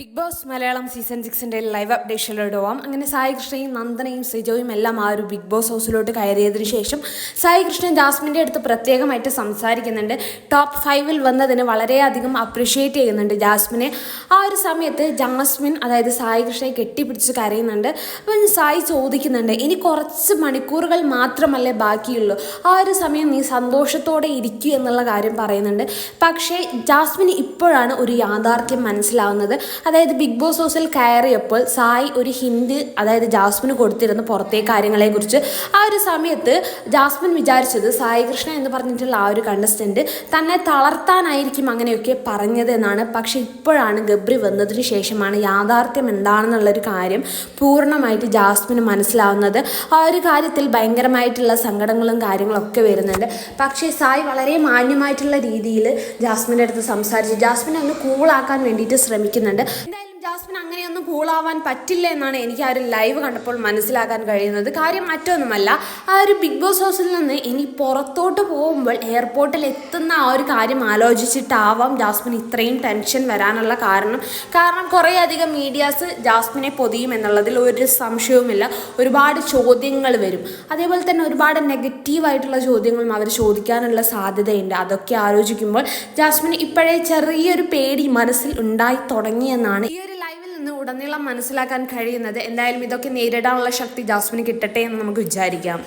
Big Boss Malayalam season സിക്സിന്റെ live അപ്ഡേഷനിലോട്ട് പോവാം അങ്ങനെ സായി കൃഷ്ണയും നന്ദനയും സിജോയും എല്ലാം ആ ഒരു ബിഗ് ബോസ് ഹൗസിലോട്ട് കയറിയതിനു ശേഷം സായി കൃഷ്ണൻ ജാസ്മിന്റെ അടുത്ത് പ്രത്യേകമായിട്ട് സംസാരിക്കുന്നുണ്ട്. ടോപ്പ് ഫൈവിൽ വന്നതിന് വളരെയധികം അപ്രിഷ്യേറ്റ് ചെയ്യുന്നുണ്ട് ജാസ്മിനെ. ആ ഒരു സമയത്ത് ജാസ്മിൻ അതായത് സായി കൃഷ്ണയെ കെട്ടിപ്പിടിച്ച് കരയുന്നുണ്ട്. അപ്പം സായി ചോദിക്കുന്നുണ്ട് ഇനി കുറച്ച് മണിക്കൂറുകൾ മാത്രമല്ലേ ബാക്കിയുള്ളൂ. ആ ഒരു സമയം നീ സന്തോഷത്തോടെ ഇരിക്കൂ എന്നുള്ള കാര്യം പറയുന്നുണ്ട്. പക്ഷേ ജാസ്മിൻ ഇപ്പോഴാണ് ഒരു യാഥാർത്ഥ്യം മനസ്സിലാവുന്നത്. അതായത് ബിഗ് ബോസ് ഹൗസിൽ കയറിയപ്പോൾ സായി ഒരു ഹിൻഡ് അതായത് ജാസ്മിന് കൊടുത്തിരുന്ന പുറത്തെ കാര്യങ്ങളെക്കുറിച്ച് ആ ഒരു സമയത്ത് ജാസ്മിൻ വിചാരിച്ചത് സായി കൃഷ്ണ എന്ന് പറഞ്ഞിട്ടുള്ള ആ ഒരു കണ്ടസ്റ്റന്റ് തന്നെ തളർത്താനായിരിക്കും അങ്ങനെയൊക്കെ പറഞ്ഞത് എന്നാണ്. പക്ഷേ ഇപ്പോഴാണ് ഗബ്രി വന്നതിന് ശേഷമാണ് യാഥാർത്ഥ്യം എന്താണെന്നുള്ളൊരു കാര്യം പൂർണമായിട്ട് ജാസ്മിന് മനസ്സിലാവുന്നത്. ആ ഒരു കാര്യത്തിൽ ഭയങ്കരമായിട്ടുള്ള സങ്കടങ്ങളും കാര്യങ്ങളൊക്കെ വരുന്നുണ്ട്. പക്ഷേ സായി വളരെ മാന്യമായിട്ടുള്ള രീതിയിൽ ജാസ്മിന്റെ അടുത്ത് സംസാരിച്ച്. ജാസ്മിനെ ഒന്ന് കൂളാക്കാൻ വേണ്ടിയിട്ട് ശ്രമിക്കുന്നുണ്ട്. Nel അങ്ങനെയൊന്നും കൂളാവാൻ പറ്റില്ല എന്നാണ് എനിക്ക് ആ ഒരു ലൈവ് കണ്ടപ്പോൾ മനസ്സിലാക്കാൻ കഴിയുന്നത്. കാര്യം മറ്റൊന്നുമല്ല ആ ഒരു ബിഗ് ബോസ് ഹൗസിൽ നിന്ന് ഇനി പുറത്തോട്ട് പോകുമ്പോൾ എയർപോർട്ടിൽ എത്തുന്ന ആ ഒരു കാര്യം ആലോചിച്ചിട്ടാവാം ജാസ്മിൻ ഇത്രയും ടെൻഷൻ വരാനുള്ള കാരണം. കാരണം കുറേയധികം മീഡിയാസ് ജാസ്മിനെ പൊതിയും എന്നുള്ളതിൽ ഒരു സംശയവുമില്ല. ഒരുപാട് ചോദ്യങ്ങൾ വരും. അതേപോലെ തന്നെ ഒരുപാട് നെഗറ്റീവായിട്ടുള്ള ചോദ്യങ്ങളും അവർ ചോദിക്കാനുള്ള സാധ്യതയുണ്ട്. അതൊക്കെ ആലോചിക്കുമ്പോൾ ജാസ്മിന് ഇപ്പോഴേ ചെറിയൊരു പേടി മനസ്സിൽ ഉണ്ടായി തുടങ്ങിയെന്നാണ് ഈ ഒരു നിന്ന് ഉടനീളം മനസ്സിലാക്കാൻ കഴിയുന്നത് എന്തായാലും ഇതൊക്കെ നേരിടാനുള്ള ശക്തി ജാസ്മിന് കിട്ടട്ടെ എന്ന് നമുക്ക് വിചാരിക്കാം.